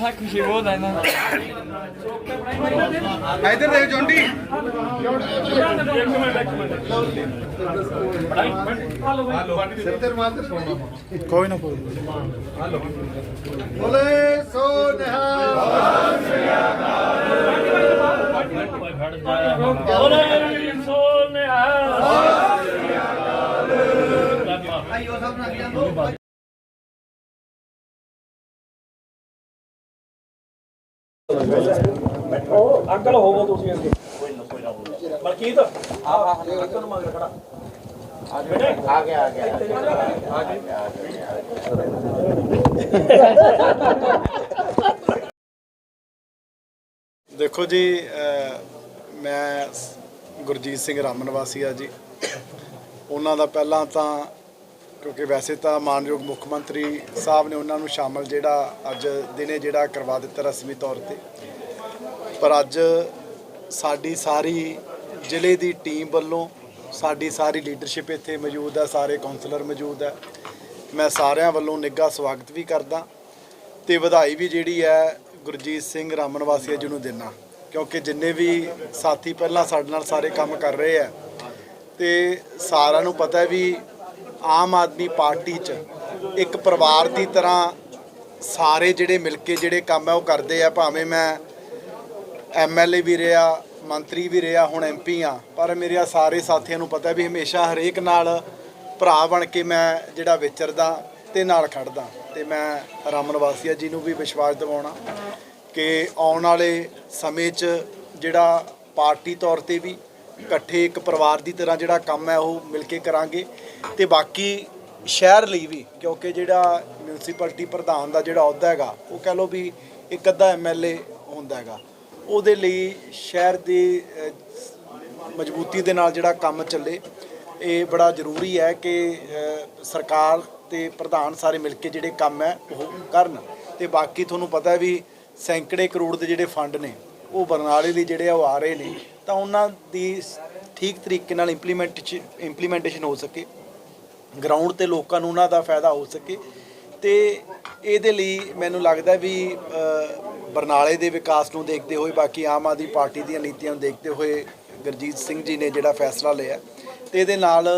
ਹਾਂ ਖੁਸ਼ੀ ਬਹੁਤ ਹੈ ਨਾ ਇੱਧਰ ਦੇਖ ਜੌਂਟੀ ਕੋਈ ਨਾ ਕੋਈ ਬੋਲੇ ਸੋ ਨਿਹਾਲ ਬੋਲੇ ਅੰਕਲ ਹੋਵੋ ਤੁਸੀਂ ਅੱਗੇ। ਮਲਕੀਤ ਆ ਆ ਅੰਕਲ ਨੂੰ ਮਗਰ ਖੜਾ। ਦੇਖੋ ਜੀ ਮੈਂ ਗੁਰਜੀਤ ਸਿੰਘ ਰਾਮਨ ਵਾਸੀ ਆ ਜੀ। ਉਹਨਾਂ ਦਾ ਪਹਿਲਾਂ ਤਾਂ ਕਿਉਂਕਿ ਵੈਸੇ ਤਾਂ ਮਾਨਯੋਗ ਮੁੱਖ ਮੰਤਰੀ ਸਾਹਿਬ ਨੇ ਉਹਨਾਂ ਨੂੰ ਸ਼ਾਮਲ ਜਿਹੜਾ ਅੱਜ ਦਿਨੇ ਜਿਹੜਾ ਕਰਵਾ ਦਿੱਤਾ ਰਸਮੀ ਤੌਰ ਤੇ। ਪਰ ਅੱਜ ਸਾਡੀ ਸਾਰੀ ਜ਼ਿਲ੍ਹੇ ਦੀ ਟੀਮ ਵੱਲੋਂ ਸਾਡੀ ਸਾਰੀ ਲੀਡਰਸ਼ਿਪ ਇੱਥੇ ਮੌਜੂਦ ਹੈ, ਸਾਰੇ ਕਾਉਂਸਲਰ ਮੌਜੂਦ ਹੈ। ਮੈਂ ਸਾਰਿਆਂ ਵੱਲੋਂ ਨਿੱਘਾ ਸਵਾਗਤ ਵੀ ਕਰਦਾ ਤੇ ਵਧਾਈ ਵੀ ਜਿਹੜੀ ਹੈ ਗੁਰਜੀਤ ਸਿੰਘ ਰਾਮਨ ਵਾਸੀਆ ਜੀ ਨੂੰ ਦੇਣਾ ਕਿਉਂਕਿ ਜਿੰਨੇ ਵੀ ਸਾਥੀ ਪਹਿਲਾਂ ਸਾਡੇ ਨਾਲ ਸਾਰੇ ਕੰਮ ਕਰ ਰਹੇ ਆ ਤੇ ਸਾਰਿਆਂ ਨੂੰ ਪਤਾ ਵੀ ਆਮ ਆਦਮੀ ਪਾਰਟੀ 'ਚ ਇੱਕ ਪਰਿਵਾਰ ਦੀ ਤਰ੍ਹਾਂ ਸਾਰੇ ਜਿਹੜੇ ਮਿਲ ਕੇ ਜਿਹੜੇ ਕੰਮ ਹੈ ਉਹ ਕਰਦੇ ਆ। ਭਾਵੇਂ ਮੈਂ ਐਮਐਲਏ ਵੀ ਰਿਹਾ, ਮੰਤਰੀ ਵੀ ਰਿਹਾ, ਹੁਣ ਐਮਪੀ ਆ। ਪਰ ਮੇਰੇ ਸਾਰੇ ਸਾਥੀਆਂ ਨੂੰ ਪਤਾ ਵੀ ਹਮੇਸ਼ਾ ਹਰੇਕ ਨਾਲ ਭਰਾ ਬਣ ਕੇ ਮੈਂ ਜਿਹੜਾ ਵਿਚਰਦਾ ਤੇ ਨਾਲ ਖੜਦਾ। ਤੇ ਮੈਂ ਰਮਨ ਵਾਸੀਆ ਜੀ ਨੂੰ ਵੀ ਵਿਸ਼ਵਾਸ ਦਿਵਾਉਣਾ ਕਿ ਆਉਣ ਵਾਲੇ ਸਮੇਂ 'ਚ ਜਿਹੜਾ ਪਾਰਟੀ ਤੌਰ ਤੇ ਵੀ ਇਕੱਠੇ ਇੱਕ ਪਰਿਵਾਰ ਦੀ ਤਰ੍ਹਾਂ ਜਿਹੜਾ ਕੰਮ ਹੈ ਉਹ ਮਿਲ ਕੇ ਕਰਾਂਗੇ। ਤੇ ਬਾਕੀ ਸ਼ਹਿਰ ਲਈ ਵੀ, ਕਿਉਂਕਿ ਜਿਹੜਾ ਮਿਊਨਿਸਪੈਲਿਟੀ ਪ੍ਰਧਾਨ ਦਾ ਜਿਹੜਾ ਅਹੁਦਾ ਹੈਗਾ, ਉਹ ਕਹ ਲਓ ਵੀ ਇੱਕ ਅੱਧਾ ਐਮਐਲਏ ਹੁੰਦਾ ਹੈਗਾ। ਉਹਦੇ ਲਈ ਸ਼ਹਿਰ ਦੀ ਮਜ਼ਬੂਤੀ ਦੇ ਨਾਲ ਜਿਹੜਾ ਕੰਮ ਚੱਲੇ, ਇਹ ਬੜਾ ਜ਼ਰੂਰੀ ਹੈ ਕਿ ਸਰਕਾਰ ਤੇ ਪ੍ਰਧਾਨ ਸਾਰੇ ਮਿਲ ਕੇ ਜਿਹੜੇ ਕੰਮ ਹੈ ਉਹ ਕਰਨ। ਤੇ ਬਾਕੀ ਤੁਹਾਨੂੰ ਪਤਾ ਵੀ ਸੈਂਕੜੇ ਕਰੋੜ ਦੇ ਜਿਹੜੇ ਫੰਡ ਨੇ, ਉਹ ਬਰਨਾਲੇ ਲਈ ਜਿਹੜੇ ਆ ਉਹ ਆ ਰਹੇ ਨੇ। ਤਾਂ ਉਹਨਾਂ ਦੀ ਠੀਕ ਤਰੀਕੇ ਨਾਲ ਇੰਪਲੀਮੈਂਟ ਇੰਪਲੀਮੈਂਟੇਸ਼ਨ ਹੋ ਸਕੇ। ਗਰਾਊਂਡ ਤੇ ਲੋਕਾਂ ਨੂੰ ਉਹਨਾਂ ਦਾ ਫਾਇਦਾ ਹੋ ਸਕੇ। ਤੇ ਇਹਦੇ ਲਈ ਮੈਨੂੰ ਲੱਗਦਾ ਵੀ ਬਰਨਾਲੇ ਦੇ ਵਿਕਾਸ ਨੂੰ ਦੇਖਦੇ ਹੋਏ, ਬਾਕੀ ਆਮ ਆਦਮੀ ਪਾਰਟੀ ਦੀਆਂ ਨੀਤੀਆਂ ਨੂੰ ਦੇਖਦੇ ਹੋਏ ਗੁਰਜੀਤ ਸਿੰਘ ਜੀ ਨੇ ਜਿਹੜਾ ਫੈਸਲਾ ਲਿਆ ਤੇ ਇਹਦੇ ਨਾਲ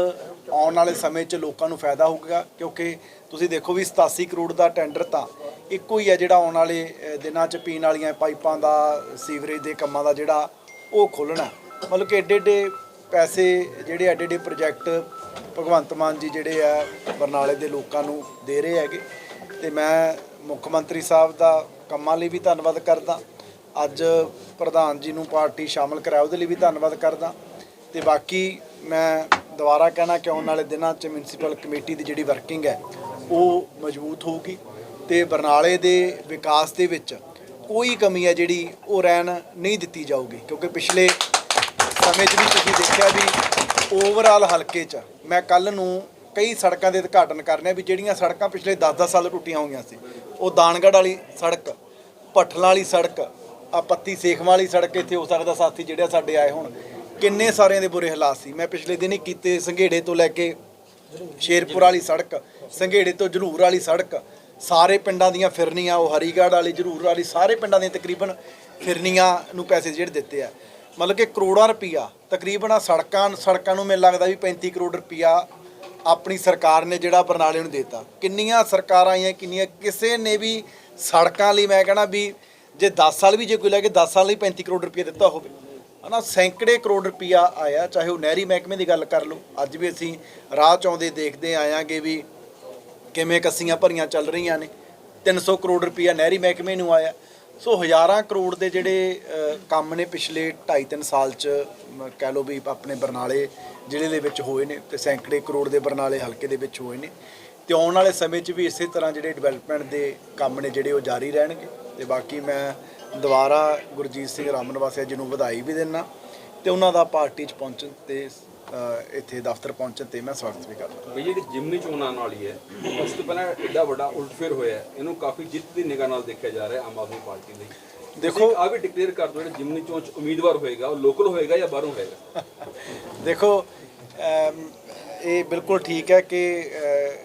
ਆਉਣ ਵਾਲੇ ਸਮੇਂ 'ਚ ਲੋਕਾਂ ਨੂੰ ਫਾਇਦਾ ਹੋਊਗਾ, ਕਿਉਂਕਿ ਤੁਸੀਂ ਦੇਖੋ ਵੀ 87 ਕਰੋੜ ਦਾ ਟੈਂਡਰ ਤਾਂ ਇੱਕੋ ਹੀ ਹੈ ਜਿਹੜਾ ਆਉਣ ਵਾਲੇ ਦਿਨਾਂ 'ਚ ਪੀਣ ਵਾਲੀਆਂ ਪਾਈਪਾਂ ਦਾ, ਸੀਵਰੇਜ ਦੇ ਕੰਮਾਂ ਦਾ ਜਿਹੜਾ ਉਹ ਖੋਲ੍ਹਣਾ। ਮਤਲਬ ਕਿ ਐਡੇ ਐਡੇ ਪੈਸੇ ਜਿਹੜੇ ਐਡੇ ਐਡੇ ਪ੍ਰੋਜੈਕਟ ਭਗਵੰਤ ਮਾਨ ਜੀ ਜਿਹੜੇ ਆ ਬਰਨਾਲੇ ਦੇ ਲੋਕਾਂ ਨੂੰ ਦੇ ਰਹੇ ਹੈਗੇ। ਤੇ ਮੈਂ ਮੁੱਖ ਮੰਤਰੀ ਸਾਹਿਬ ਦਾ ਕੰਮਾਂ ਲਈ ਵੀ ਧੰਨਵਾਦ ਕਰਦਾ। ਅੱਜ ਪ੍ਰਧਾਨ ਜੀ ਨੂੰ ਪਾਰਟੀ ਸ਼ਾਮਲ ਕਰਾਇਆ ਉਹਦੇ ਲਈ ਵੀ ਧੰਨਵਾਦ ਕਰਦਾ। ਤੇ ਬਾਕੀ ਮੈਂ ਦੁਬਾਰਾ ਕਹਿਣਾ ਕਿ ਆਉਣ ਵਾਲੇ ਦਿਨਾਂ 'ਚ ਮਿਊਨਿਸਪਲ ਕਮੇਟੀ ਦੀ ਜਿਹੜੀ ਵਰਕਿੰਗ ਹੈ, ਉਹ ਮਜ਼ਬੂਤ ਹੋਊਗੀ। ਤੇ ਬਰਨਾਲੇ ਦੇ ਵਿਕਾਸ ਦੇ ਵਿੱਚ ਕੋਈ ਕਮੀ ਹੈ ਜਿਹੜੀ ਉਹ ਰਹਿਣ ਨਹੀਂ ਦਿੱਤੀ ਜਾਊਗੀ। ਕਿਉਂਕਿ ਪਿਛਲੇ ਸਮੇਂ 'ਚ ਵੀ ਤੁਸੀਂ ਦੇਖਿਆ ਵੀ ਓਵਰਆਲ ਹਲਕੇ 'ਚ ਮੈਂ ਕੱਲ ਨੂੰ ਕਈ ਸੜਕਾਂ ਦੇ ਉਦਘਾਟਨ ਕਰਨੇ ਆ ਵੀ ਜਿਹੜੀਆਂ ਸੜਕਾਂ ਪਿਛਲੇ 10-10 ਸਾਲ ਟੁੱਟੀਆਂ ਹੋਈਆਂ ਸੀ, ਉਹ ਦਾਨਗੜ੍ਹ ਵਾਲੀ ਸੜਕ ਭੱਠਲਾਂ ਵਾਲੀ ਸੜਕ, ਆ ਪੱਤੀ ਸੇਖਵਾਂ ਵਾਲੀ ਸੜਕ ਇੱਥੇ ਹੋ ਸਕਦਾ ਸਾਥੀ ਜਿਹੜੇ ਸਾਡੇ ਆਏ ਹੋਣ। ਕਿੰਨੇ ਸਾਰਿਆਂ ਦੇ ਬੁਰੇ ਹਾਲਾਤ ਸੀ। ਮੈਂ ਪਿਛਲੇ ਦਿਨ ਹੀ ਕੀਤੇ ਸੰਘੇੜੇ ਤੋਂ ਲੈ ਕੇ ਸ਼ੇਰਪੁਰ ਵਾਲੀ ਸੜਕ, ਸੰਘੇੜੇ ਤੋਂ ਜਲੂਰ ਵਾਲੀ ਸੜਕ, ਸਾਰੇ ਪਿੰਡਾਂ ਦੀਆਂ ਫਿਰਨੀਆਂ, ਉਹ ਹਰੀਗੜ੍ਹ ਵਾਲੀ ਜਲੂਰ ਵਾਲੀ, ਸਾਰੇ ਪਿੰਡਾਂ ਦੀਆਂ ਤਕਰੀਬਨ ਫਿਰਨੀਆਂ ਨੂੰ ਪੈਸੇ ਜਿਹੜੇ ਦਿੱਤੇ ਆ। ਮਤਲਬ ਕਿ ਕਰੋੜਾਂ ਰੁਪਈਆ, ਤਕਰੀਬਨ ਆ ਸੜਕਾਂ ਸੜਕਾਂ ਨੂੰ ਮੈਨੂੰ ਲੱਗਦਾ ਵੀ 35 ਕਰੋੜ ਰੁਪਈਆ ਆਪਣੀ ਸਰਕਾਰ ਨੇ ਜਿਹੜਾ ਬਰਨਾਲੇ ਨੂੰ ਦਿੱਤਾ। ਕਿੰਨੀਆਂ ਸਰਕਾਰਾਂ ਆਈਆਂ, ਕਿੰਨੀਆਂ, ਕਿਸੇ ਨੇ ਵੀ ਸੜਕਾਂ ਲਈ ਮੈਂ ਕਹਿੰਦਾ ਵੀ ਜੇ 10 ਸਾਲ ਵੀ ਜੇ ਕੋਈ ਲੈ ਕੇ 10 ਸਾਲ ਲਈ 35 ਕਰੋੜ ਰੁਪਈਆ ਦਿੱਤਾ ਹੋਵੇ, ਹਨਾ, ਸੈਂਕੜੇ ਕਰੋੜ ਰੁਪਈਆ ਆਇਆ, ਚਾਹੇ ਉਹ ਨਹਿਰੀ ਮਹਿਕਮੇ ਦੀ ਗੱਲ ਕਰ ਲਓ, ਅੱਜ ਵੀ ਅਸੀਂ ਰਾਹ ਚ ਆਉਂਦੇ ਦੇਖਦੇ ਆਇਆਂਗੇ ਵੀ ਕਿਵੇਂ ਕੱਸੀਆਂ ਭਰੀਆਂ ਚੱਲ ਰਹੀਆਂ ਨੇ 300 ਕਰੋੜ ਰੁਪਈਆ ਨਹਿਰੀ ਮਹਿਕਮੇ ਨੂੰ ਆਇਆ। ਸੋ ਹਜ਼ਾਰਾਂ ਕਰੋੜ ਦੇ ਜਿਹੜੇ ਕੰਮ ਨੇ ਪਿਛਲੇ 2.5-3 ਸਾਲ ਚ ਕਹਿ ਲਓ ਵੀ ਆਪਣੇ ਬਰਨਾਲੇ ਜ਼ਿਲ੍ਹੇ ਦੇ ਵਿੱਚ ਹੋਏ ਨੇ ਤੇ ਸੈਂਕੜੇ ਕਰੋੜ ਦੇ ਬਰਨਾਲੇ ਹਲਕੇ ਦੇ ਵਿੱਚ ਹੋਏ ਨੇ। ਤੇ ਆਉਣ ਵਾਲੇ ਸਮੇਂ 'ਚ ਵੀ ਇਸੇ ਤਰ੍ਹਾਂ ਜਿਹੜੇ ਡਿਵੈਲਪਮੈਂਟ ਦੇ ਕੰਮ ਨੇ ਜਿਹੜੇ ਉਹ ਜਾਰੀ ਰਹਿਣਗੇ। ਤੇ ਬਾਕੀ ਮੈਂ ਦੁਬਾਰਾ ਗੁਰਜੀਤ ਸਿੰਘ ਰਾਮਨ ਵਾਸਿਆ ਜੀ ਨੂੰ ਵਧਾਈ ਵੀ ਦਿੰਦਾ ਤੇ ਉਹਨਾਂ ਦਾ ਪਾਰਟੀ 'ਚ ਪਹੁੰਚਣ ਤੇ ਇੱਥੇ ਦਫ਼ਤਰ ਪਹੁੰਚਣ ਤੇ ਮੈਂ ਸਵਾਗਤ ਵੀ ਕਰਦਾ। ਵੀ ਜਿਹੜੀ ਜਿਮਨੀ ਚੋਣ ਆਉਣ ਵਾਲੀ ਹੈ ਉਸ ਤੋਂ ਪਹਿਲਾਂ ਐਡਾ ਵੱਡਾ ਉਲਟਫੇਰ ਹੋਇਆ ਇਹਨੂੰ ਕਾਫੀ ਜਿੱਤ ਦੀ ਨਿਗਾਹ ਨਾਲ ਦੇਖਿਆ ਜਾ ਰਿਹਾ ਆਮ ਆਦਮੀ ਪਾਰਟੀ ਲਈ। ਦੇਖੋ- ਆ ਵੀ ਡਿਕਲੇਅਰ ਕਰ ਦਿਓ ਜਿਹੜਾ ਜਿਮਨੀ ਚੋਣ ਚ ਉਮੀਦਵਾਰ ਹੋਏਗਾ ਉਹ ਲੋਕਲ ਹੋਏਗਾ ਜਾਂ ਬਾਹਰੋਂ ਹੋਏਗਾ? ਦੇਖੋ ਇਹ ਬਿਲਕੁਲ ਠੀਕ ਹੈ ਕਿ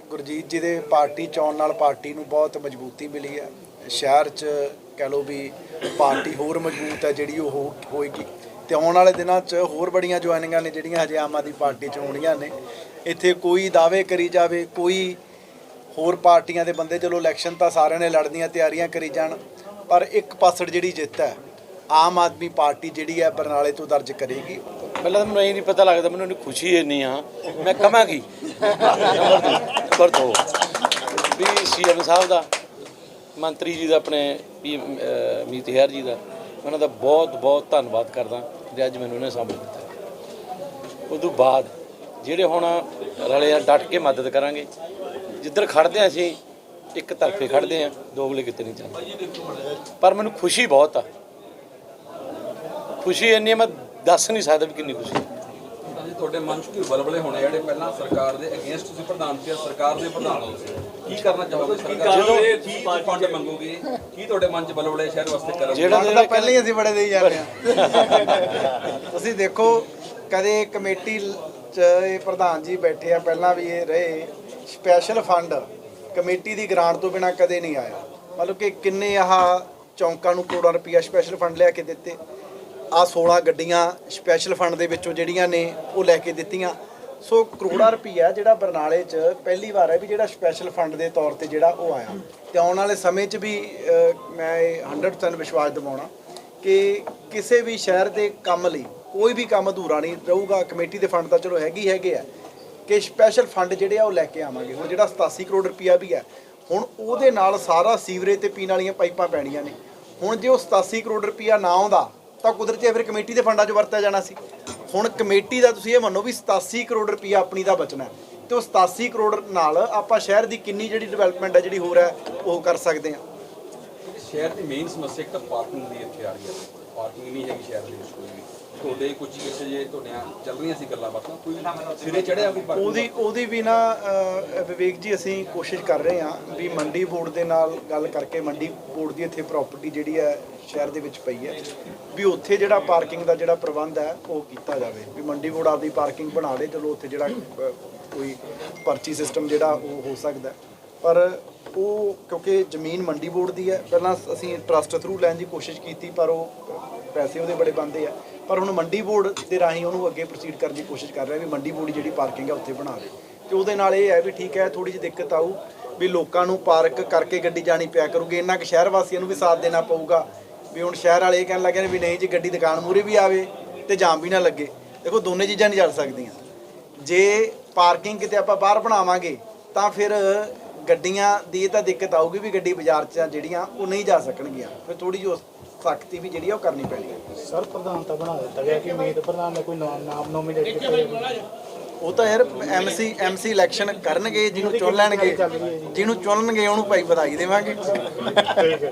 ਗੁਰਜੀਤ ਜੀ ਦੇ ਪਾਰਟੀ ਚੋਣ ਨਾਲ ਪਾਰਟੀ ਨੂੰ ਬਹੁਤ ਮਜ਼ਬੂਤੀ ਮਿਲੀ ਹੈ। ਸ਼ਹਿਰ 'ਚ ਕਹਿ ਲਓ ਵੀ ਪਾਰਟੀ ਹੋਰ ਮਜ਼ਬੂਤ ਹੈ ਜਿਹੜੀ ਉਹ ਹੋ- ਹੋਏਗੀ। ਤੇ ਆਉਣ ਵਾਲੇ ਦਿਨਾਂ 'ਚ ਹੋਰ ਬੜੀਆਂ ਜੁਆਇਨਿੰਗਾਂ ਨੇ ਜਿਹੜੀਆਂ ਹਜੇ ਆਮ ਆਦਮੀ ਪਾਰਟੀ 'ਚ ਹੋਣੀਆਂ ਨੇ। ਇੱਥੇ ਕੋਈ ਦਾਅਵੇ ਕਰੀ ਜਾਵੇ, ਕੋਈ ਹੋਰ ਪਾਰਟੀਆਂ ਦੇ ਬੰਦੇ ਚਲੋ ਇਲੈਕਸ਼ਨ ਤਾਂ ਸਾਰਿਆਂ ਨੇ ਲੜਦੀਆਂ ਤਿਆਰੀਆਂ ਕਰੀ ਜਾਣ, ਪਰ ਇੱਕ ਪਾਸੜ ਜਿਹੜੀ ਜਿੱਤ ਹੈ, ਆਮ ਆਦਮੀ ਪਾਰਟੀ ਜਿਹੜੀ ਹੈ ਬਰਨਾਲੇ ਤੋਂ ਦਰਜ ਕਰੇਗੀ। ਪਹਿਲਾਂ ਤਾਂ ਮੈਨੂੰ ਇਹ ਨਹੀਂ ਪਤਾ ਲੱਗਦਾ, ਮੈਨੂੰ ਇੰਨੀ ਖੁਸ਼ੀ ਇੰਨੀ ਆ ਮੈਂ ਕਵਾਂਗੀ ਨੰਬਰ ਦੋ ਵੀ ਸੀਐਮ ਸਾਹਿਬ ਦਾ, ਮੰਤਰੀ ਜੀ ਦਾ, ਆਪਣੇ ਪੀ ਮੀਤ ਹੈਰ ਜੀ ਦਾ ਉਹਨਾਂ ਦਾ ਬਹੁਤ ਬਹੁਤ ਧੰਨਵਾਦ ਕਰਦਾ ਜੇ ਅੱਜ ਮੈਨੂੰ ਉਹਨੇ ਸਾਂਭ ਦਿੱਤਾ। ਉਦੋਂ ਬਾਅਦ ਜਿਹੜੇ ਹੁਣ ਰਲੇ ਆ, ਡਟ ਕੇ ਮਦਦ ਕਰਾਂਗੇ। ਜਿੱਧਰ ਖੜਦੇ ਆ ਅਸੀਂ, ਇੱਕ ਤਰਫੇ ਖੜਦੇ ਆ ਦੋਗਲੇ ਕਿਤੇ ਨਹੀਂ ਜਾਂਦੇ। ਪਰ ਮੈਨੂੰ ਖੁਸ਼ੀ ਬਹੁਤ ਆ। ਖੁਸ਼ੀ ਇੰਨੀ ਮੈਂ ਦੱਸ ਨਹੀਂ ਸਕਦਾ ਵੀ ਕਿੰਨੀ ਖੁਸ਼ੀ। ਹੈ। ਤਾਂ ਜੀ ਤੁਹਾਡੇ ਮਨ 'ਚ ਕੋਈ ਬਲਬਲੇ ਹੋਣੇ ਜਿਹੜੇ ਪਹਿਲਾਂ ਸਰਕਾਰ ਦੇ ਅਗੇਂਸਟ ਤੁਸੀਂ ਪ੍ਰਧਾਨ ਸੀ ਸਰਕਾਰ ਦੇ ਪ੍ਰਧਾਨ ਹੋ ਤੁਸੀਂ ਕੀ ਕਰਨਾ ਚਾਹੋਗੇ ਸਰਕਾਰ? ਜਦੋਂ ਕੀ ਫੰਡ ਮੰਗੋਗੇ? ਕੀ ਤੁਹਾਡੇ ਮਨ 'ਚ ਬਲਬਲੇ ਸ਼ਹਿਰ ਵਾਸਤੇ ਕਰਨ ਜਿਹੜਾ ਫੰਡ ਤਾਂ ਪਹਿਲਾਂ ਹੀ ਅਸੀਂ ਬੜੇ ਦੇਈ ਜਾਂਦੇ ਆ ਤੁਸੀਂ ਦੇਖੋ ਕਦੇ ਕਮੇਟੀ ਚ ਇਹ ਪ੍ਰਧਾਨ ਜੀ ਬੈਠੇ ਆ ਪਹਿਲਾਂ ਵੀ ਇਹ ਰਹੇ ਸਪੈਸ਼ਲ ਫੰਡ ਕਮੇਟੀ ਦੀ ਗ੍ਰਾਂਟ ਤੋਂ ਬਿਨਾ ਕਦੇ ਨਹੀਂ ਆਇਆ। ਮਤਲਬ ਕਿ ਕਿੰਨੇ ਆਹ ਚੌਂਕਾਂ ਨੂੰ ਕਰੋੜਾਂ ਰੁਪਈਆ ਸਪੈਸ਼ਲ ਫੰਡ ਲਿਆ ਕੇ ਦਿੱਤੇ। ਆ 16 ਗੱਡੀਆਂ ਸਪੈਸ਼ਲ ਫੰਡ ਦੇ ਵਿੱਚੋਂ ਜਿਹੜੀਆਂ ਨੇ ਉਹ ਲੈ ਕੇ ਦਿੱਤੀਆਂ। ਸੋ ਕਰੋੜਾਂ ਰੁਪਈਆ ਜਿਹੜਾ ਬਰਨਾਲੇ 'ਚ ਪਹਿਲੀ ਵਾਰ ਹੈ ਵੀ ਜਿਹੜਾ ਸਪੈਸ਼ਲ ਫੰਡ ਦੇ ਤੌਰ ਤੇ ਜਿਹੜਾ ਉਹ ਆਇਆ। ਤੇ ਆਉਣ ਵਾਲੇ ਸਮੇਂ 'ਚ ਵੀ ਮੈਂ ਇਹ 100% ਵਿਸ਼ਵਾਸ ਦਿਵਾਉਣਾ ਕਿ ਕਿਸੇ ਵੀ ਸ਼ਹਿਰ ਦੇ ਕੰਮ ਲਈ ਕੋਈ ਵੀ ਕੰਮ ਅਧੂਰਾ ਨਹੀਂ ਰਹੂਗਾ। ਕਮੇਟੀ ਦੇ ਫੰਡ ਤਾਂ ਚਲੋ ਹੈਗੀ ਹੈਗੇ ਆ ਕਿ ਸਪੈਸ਼ਲ ਫੰਡ ਜਿਹੜੇ ਆ ਉਹ ਲੈ ਕੇ ਆਵਾਂਗੇ। ਹੁਣ ਜਿਹੜਾ 87 ਕਰੋੜ ਰੁਪਈਆ ਵੀ ਹੈ, ਹੁਣ ਉਹਦੇ ਨਾਲ ਸਾਰਾ ਸੀਵਰੇਜ ਤੇ ਪੀਣ ਵਾਲੀਆਂ ਪਾਈਪਾਂ ਪੈਣੀਆਂ ਨੇ। ਹੁਣ ਜੇ ਉਹ 87 ਕਰੋੜ ਰੁਪਈਆ ਨਾ ਆਉਂਦਾ ਤਾਂ ਕੁਦਰਤੀ ਫਿਰ ਕਮੇਟੀ ਦੇ ਫੰਡਾਂ 'ਚ ਵਰਤਿਆ ਜਾਣਾ ਸੀ। ਹੁਣ ਕਮੇਟੀ ਦਾ ਤੁਸੀਂ ਇਹ ਮੰਨੋ ਵੀ 87 ਕਰੋੜ ਰੁਪਈਆ ਆਪਣੀ ਦਾ ਬਚਣਾ ਹੈ। ਤੇ ਉਹ 87 ਕਰੋੜ ਨਾਲ ਆਪਾਂ ਸ਼ਹਿਰ ਦੀ ਕਿੰਨੀ ਜਿਹੜੀ ਡਿਵੈਲਪਮੈਂਟ ਹੈ, ਜਿਹੜੀ ਹੋਰ ਹੈ, ਉਹ ਕਰ ਸਕਦੇ ਹਾਂ। ਸ਼ਹਿਰ ਦੀ ਮੇਨ ਸਮੱਸਿਆ ਇੱਕ ਤਾਂ ਪਾਰਕਿੰਗ ਦੀ ਇੱਥੇ ਆ ਰਹੀ ਹੈ। ਪਾਰਕਿੰਗ ਨਹੀਂ ਹੈਗੀ ਸ਼ਹਿਰ ਦੇ ਵਿੱਚ ਕੋਈ ਵੀ। ਤੁਹਾਡੇ ਕੁਝ ਕਿਸੇ ਜੇ ਤੁਹਾਡੀਆਂ ਚੱਲ ਰਹੀਆਂ ਸੀ ਗੱਲਾਂ ਬਾਤਾਂ ਕੋਈ ਸਿਰੇ ਚੜਿਆ ਕੋਈ? ਉਹਦੀ ਉਹਦੀ ਵੀ ਨਾ ਵਿਵੇਕ ਜੀ ਅਸੀਂ ਕੋਸ਼ਿਸ਼ ਕਰ ਰਹੇ ਹਾਂ ਵੀ ਮੰਡੀ ਬੋਰਡ ਦੇ ਨਾਲ ਗੱਲ ਕਰਕੇ ਮੰਡੀ ਬੋਰਡ ਦੀ ਇੱਥੇ ਪ੍ਰਾਪਰਟੀ ਜਿਹੜੀ ਹੈ ਸ਼ਹਿਰ ਦੇ ਵਿੱਚ ਪਈ ਹੈ ਵੀ ਉੱਥੇ ਜਿਹੜਾ ਪਾਰਕਿੰਗ ਦਾ ਜਿਹੜਾ ਪ੍ਰਬੰਧ ਹੈ ਉਹ ਕੀਤਾ ਜਾਵੇ ਵੀ ਮੰਡੀ ਬੋਰਡ ਆਪਦੀ ਪਾਰਕਿੰਗ ਬਣਾ ਲੇ ਚਲੋ ਉੱਥੇ ਜਿਹੜਾ ਕੋਈ ਪਰਚੀ ਸਿਸਟਮ ਜਿਹੜਾ ਉਹ ਹੋ ਸਕਦਾ। ਪਰ ਉਹ ਕਿਉਂਕਿ ਜ਼ਮੀਨ ਮੰਡੀ ਬੋਰਡ ਦੀ ਹੈ ਪਹਿਲਾਂ ਅਸੀਂ ਟਰਸਟ ਥਰੂ ਲੈਣ ਦੀ ਕੋਸ਼ਿਸ਼ ਕੀਤੀ ਪਰ ਉਹ ਪੈਸੇ ਉਹਦੇ ਬੜੇ ਬੰਦੇ ਆ। ਪਰ ਹੁਣ ਮੰਡੀ ਬੋਰਡ ਦੇ ਰਾਹੀਂ ਉਹਨੂੰ ਅੱਗੇ ਪ੍ਰੋਸੀਡ ਕਰਨ ਦੀ ਕੋਸ਼ਿਸ਼ ਕਰ ਰਿਹਾ ਵੀ ਮੰਡੀ ਬੋਰਡ ਜਿਹੜੀ ਪਾਰਕਿੰਗ ਆ ਉੱਥੇ ਬਣਾ ਦੇ। ਤੇ ਉਹਦੇ ਨਾਲ ਇਹ ਹੈ ਵੀ ਠੀਕ ਹੈ ਥੋੜੀ ਜਿਹੀ ਦਿੱਕਤ ਆਊ ਵੀ ਲੋਕਾਂ ਨੂੰ ਪਾਰਕ ਕਰਕੇ ਗੱਡੀ ਜਾਣੀ ਪਿਆ ਕਰੂਗੀ। ਇੰਨਾ ਕਿ ਸ਼ਹਿਰ ਵਾਸੀਆਂ ਨੂੰ ਵੀ ਸਾਥ ਦੇਣਾ ਪਊਗਾ ਵੀ ਹੁਣ ਸ਼ਹਿਰ ਵਾਲੇ ਇਹ ਕਹਿਣ ਲੱਗੇ ਨੇ ਵੀ ਨਹੀਂ ਜੀ, ਗੱਡੀ ਦੁਕਾਨ ਮੂਰੇ ਵੀ ਆਵੇ ਤੇ ਜਾਮ ਵੀ ਨਾ ਲੱਗੇ। ਦੇਖੋ, ਦੋਨੇ ਚੀਜ਼ਾਂ ਨਹੀਂ ਚੱਲ ਸਕਦੀਆਂ। ਜੇ ਪਾਰਕਿੰਗ ਕਿਤੇ ਆਪਾਂ ਬਾਹਰ ਬਣਾਵਾਂਗੇ ਤਾਂ ਫਿਰ ਗੱਡੀਆਂ ਦੀ ਤਾਂ ਦਿੱਕਤ ਆਊਗੀ ਵੀ ਗੱਡੀ ਬਾਜ਼ਾਰ 'ਚ ਜਿਹੜੀਆਂ ਉਹ ਨਹੀਂ ਜਾ ਸਕਣਗੀਆਂ। ਫਿਰ ਥੋੜੀ ਜਿਹੀ ਸਖਤੀ ਵੀ ਜਿਹੜੀ ਆ ਉਹ ਕਰਨੀ ਪੈਣੀ ਹੈ ਸਰ ਪ੍ਰਧਾਨ ਤਾਂ ਬਣਾ ਦਿੱਤਾ ਗਿਆ ਕਿ ਮੀਤ ਪ੍ਰਧਾਨ ਨੇ ਕੋਈ ਨਾਮ ਨਾਮ ਨੋਮੀਨੇਟ ਕੀਤਾ। ਉਹ ਤਾਂ ਯਾਰ ਐਮਸੀ ਐਮਸੀ ਇਲੈਕਸ਼ਨ ਕਰਨਗੇ ਜਿਹਨੂੰ ਚੁਣ ਲੈਣਗੇ ਜਿਹਨੂੰ ਚੁਣਨਗੇ ਉਹਨੂੰ ਭਾਈ ਵਧਾਈ ਦੇਵਾਂਗੇ। ਠੀਕ ਹੈ।